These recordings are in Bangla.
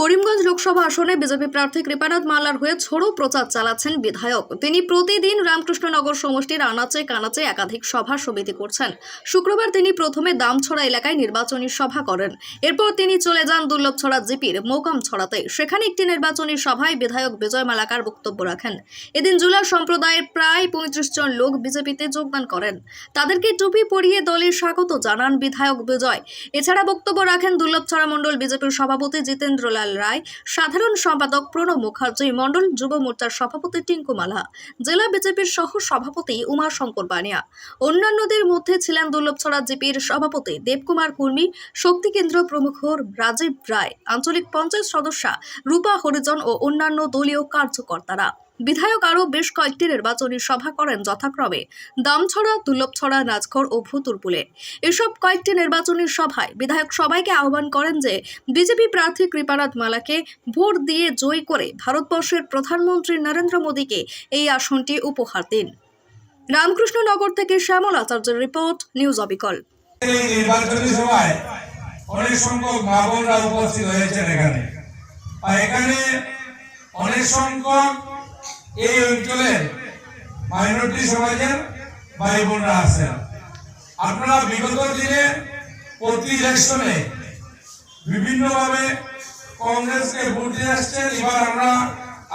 করিমগঞ্জ লোকসভা আসনে বিজেপি প্রার্থী কৃপানাথ মালার হয়ে ছোড়ো প্রচার চালাচ্ছেন বিধায়ক। তিনি প্রতিদিন রামকৃষ্ণনগর সমষ্টির আনাচে কানাচে একাধিক সভা সমিতি করছেন। শুক্রবার তিনি প্রথমে দামছড়া এলাকায় নির্বাচনী সভা করেন। এরপর তিনি চলে যান দুর্লভছড়া জিপির মৌকাম ছড়াতে। সেখানে একটি নির্বাচনী সভায় বিধায়ক বিজয় মালাকার বক্তব্য রাখেন। এদিন জুলা সম্প্রদায়ের প্রায় পঁয়ত্রিশ জন লোক বিজেপিতে যোগদান করেন। তাদেরকে টুপি পরিয়ে দলে স্বাগত জানান বিধায়ক বিজয়। এছাড়া বক্তব্য রাখেন দুর্লভছড়া মণ্ডল বিজেপির সভাপতি জিতেন্দ্রলাল রায়, সাধারণ সম্পাদক প্রণব মুখার্জি, মণ্ডল যুব মোর্চার সভাপতি টিঙ্কু মালা জেলা বিজেপির সহ সভাপতি উমা শঙ্কর বানিয়া। অন্যান্যদের মধ্যে ছিলেন দুর্লভছড়া জিপির সভাপতি দেবকুমার কুর্মী, শক্তি কেন্দ্র প্রমুখ রাজীব রায়, আঞ্চলিক পঞ্চায়েত সদস্যা রূপা হরিজন ও অন্যান্য দলীয় কার্যকর্তারা। বিধায়ক আরও বেশ কয়েকটি নির্বাচনী সভা করেন যথাক্রমে দামছড়া দুর্লভছড়া নাচঘর ও ভুতুরপুলে। এসব কয়েকটি নির্বাচনী সভায় বিধায়ক সবাইকে আহ্বান করেন যে বিজেপি প্রার্থী কৃপানাথ মালাকে ভোট দিয়ে জয় করে ভারতবর্ষের প্রধানমন্ত্রী নরেন্দ্র মোদীকে এই আসনটি উপহার দিন। রামকৃষ্ণনগর থেকে শ্যামল আচার্যের রিপোর্ট, নিউজ অবিকল। অনেক সংখ্যক মা বোনরা উপস্থিত হয়েছেন এখানে অনেক সংখ্যক এই অঞ্চলের মাইনরিটি সমাজের ভাই বোনরা আছেন। আপনারা বিগত দিনে প্রতি ইলেকশনে বিভিন্নভাবে কংগ্রেসকে ভোট দিয়ে আসছেন। এবার আমরা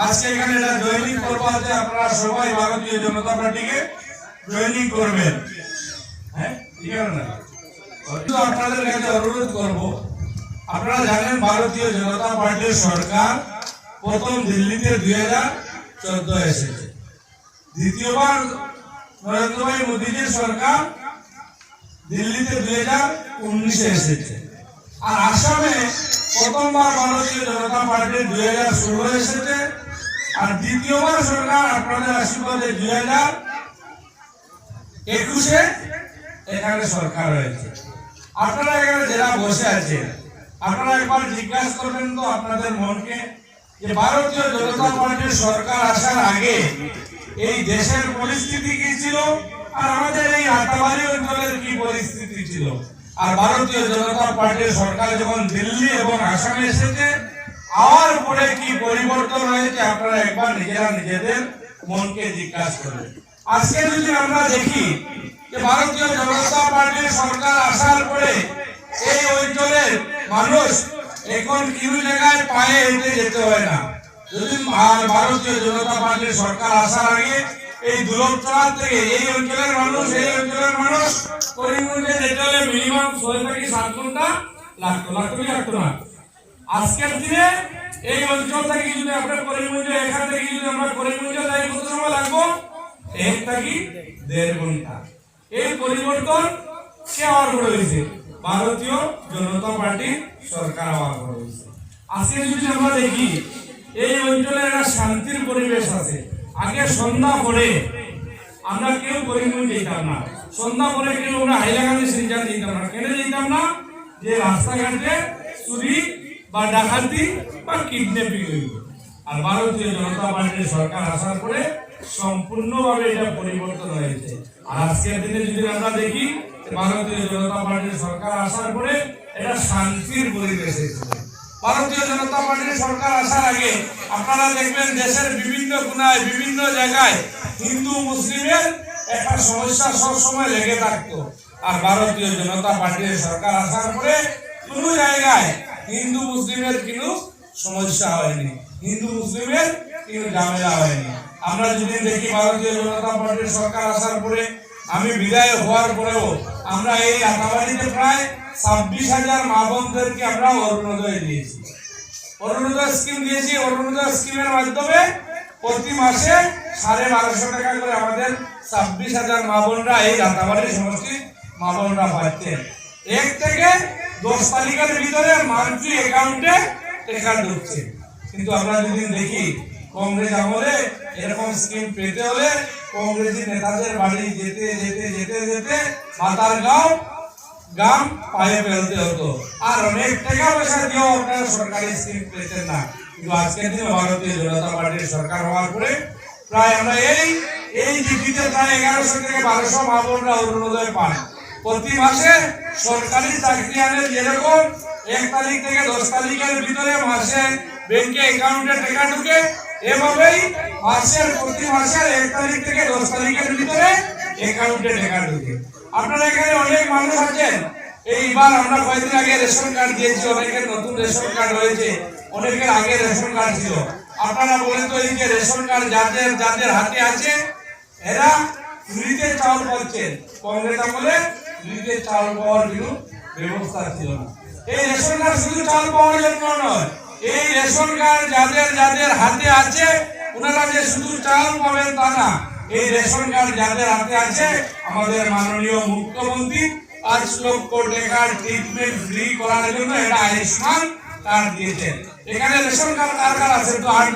আজকে এখানে এটা জয়েনিং করব যে আপনারা সবাই ভারতীয় জনতা পার্টিকে জয়েনিং করবেন। হ্যাঁ ঠিক আছে না? আপনাদের কাছে অনুরোধ করব, আপনারা জানেন ভারতীয় জনতা পার্টির সরকার প্রথম দিল্লিতে দুই হাজার চোদ্দ এসেছে দ্বিতীয়বার নরেন্দ্র ভাই মোদীজির সরকার দিল্লিতে দুই হাজার উনিশে এসেছে। আর আসামে প্রথমবার ভারতীয় জনতা পার্টির দুই হাজার ষোলো এসেছে। আর দ্বিতীয়বার সরকার আপনাদের আশীর্বাদে দুই হাজার একুশে এখানে সরকার হয়েছে। আপনারা এখানে যারা বসে আছেন, আপনারা একবার জিজ্ঞাসা করবেন তো আপনাদের মনকে যে ভারতীয় জনতা পার্টির সরকার আসার আগে এই দেশের পরিস্থিতি কি ছিল? আর আমাদের এই আতাবাড়ি অঞ্চলের কি পরিস্থিতি ছিল? আর ভারতীয় জনতা পার্টির সরকার যখন দিল্লি এবং আসামে এসেছে আওয়ার পরে কি পরিবর্তন হয়েছে আপনারা একবার নিজেরা নিজেদের মনকে জিজ্ঞাসা করবেন আজকে যদি আমরা দেখি যে ভারতীয় জনতা পার্টির সরকার আসার পরে এই অঞ্চলের মানুষ এখন কিছু জায়গায় পায়ে হেঁটে যেতে হয় না। যদি ভারতীয় জনতা পার্টির সরকার আসার আগে এই দুরন্তরা থেকে এই অঞ্চলের মানুষ, এই অঞ্চলের মানুষ করিমগঞ্জে যেতে হলে মিনিমাম ছয় থেকে সাত ঘণ্টা লাগতো লাগতো লাগতো না? আজকের দিনে এই অঞ্চল থেকে যদি আমরা করিমগঞ্জে, এখান থেকে যদি আমরা করিমগঞ্জে যাই, কত সময় লাগবো? এক থেকে দেড় ঘণ্টা। এই পরিবর্তন কে আমার পরে হয়েছে ভারতীয় জনতা পার্টি সরকার হয়েছে আজকে যদি আমরা দেখি, এই অঞ্চলে একটা শান্তির পরিবেশ আছে। আগে সন্ধ্যা পরে আমরা কেউ করিমগঞ্জ যেতাম না। সন্ধ্যা পরে কেউ আমরা হাইলাকান্দি সিনজান যেতাম না। কেন যেতাম না? যে রাস্তাঘাটে চুরি বা ডাকাতি বা কিডন্যাপিং হইব আর ভারতীয় জনতা পার্টির সরকার আসার পরে সম্পূর্ণভাবে এটা পরিবর্তন হয়েছে। আর আজকের দিনে যদি আমরা দেখি ভারতীয় জনতা পার্টির সরকার আসার পরে এটা শান্তির পরিবেশ এসেছে ভারতীয় জনতা পার্টির সরকার আসার আগে আপনারা দেখবেন দেশের বিভিন্ন কোনায়, বিভিন্ন জায়গায় হিন্দু, মুসলিমের একটা সমস্যা সব সময় লেগে থাকতো। আর ভারতীয় জনতা পার্টির সরকার আসার পরে কোনো জায়গায় হিন্দু, মুসলিমের কিন্তু সমস্যা হয়নি। হিন্দু, মুসলিমের কিন্তু ঝামেলা হয়নি। আমরা যদি দেখি ভারতীয় জনতা পার্টির সরকার আসার পরে আমি বিদায় হওয়ার পরেও আমরা এই আকাবাড়িতে প্রায় ছাব্বিশ হাজার মা বোনদেরকে আমরা অরুণোদয় দিয়েছি। অরুণোদয় স্কিম দিয়েছি। অরুণোদয় স্কিমের মাধ্যমে প্রতি মাসে সাড়ে বারোশো টাকা করে আমাদের ছাব্বিশ হাজার মা বোনরা এই রাতাবাড়ির সমষ্টি মা বোনরা পাচ্ছেন। এক থেকে দশ তালিকার ভিতরে মান্থলি অ্যাকাউন্টে টাকা ঢুকছে। কিন্তু আমরা যদি দেখি কংগ্রেস আমলে এরকম স্কিম পেতে হলে কংগ্রেসি নেতাদের বাড়ি যেতে যেতে যেতে যেতে মাতার গাঁও গাম পায়ে ফেলতে হতো। আর অনেক টাকা পয়সা দিয়েও আপনারা সরকারি স্কিম পেতেন না। কিন্তু আজকের দিনে ভারতীয় জনতা পার্টির সরকার হওয়ার পরে প্রায় আমরা এই এই ডিগ্রিতে প্রায় এগারোশো থেকে বারোশো মা অরুণোদয় পান। প্রতি মাসে সরকারি চাকরি আনে যেরকম এক তারিখ থেকে দশ তারিখের ভিতরে মাসে ব্যাংকে অ্যাকাউন্টে টাকা ঢুকে এভাবেই মাসের প্রতি মাসের এক তারিখ থেকে দশ তারিখের ভিতরে অ্যাকাউন্টে টাকা ঢুকে আপনারা এখানে অনেক মানুষ আছেন। এইবার আমরা কয়েকদিন আগে রেশন কার্ড দিয়েছি, অনেকের নতুন রেশন কার্ড হয়েছে, অনেকের আগে রেশন কার্ড ছিল। আপনারা বলেন তো এই যে রেশন কার্ড যাদের যাদের হাতে আছে, এরা ফ্রিতে চাউল পাচ্ছেন কংগ্রেস আমলে ফ্রিতে চাউল পাওয়ার কিন্তু ব্যবস্থা ছিল না। এই রেশন কার্ড শুধু চাউল পাওয়ার জন্য নয় এই রেশন কার্ড যাদের যাদের হাতে আছে, ওনারা যে শুধু চাল পাবেন তা না, এই রেশন কার্ড যাদের হাতে আছে, আমাদের মাননীয় মুখ্যমন্ত্রী পাঁচ লক্ষ টাকার ট্রিটমেন্ট ফ্রি করার জন্য এটা আয়ুষ্মান কার্ড দিয়েছেন। এখানে রেশন কার্ড কার কার আছে? তো আট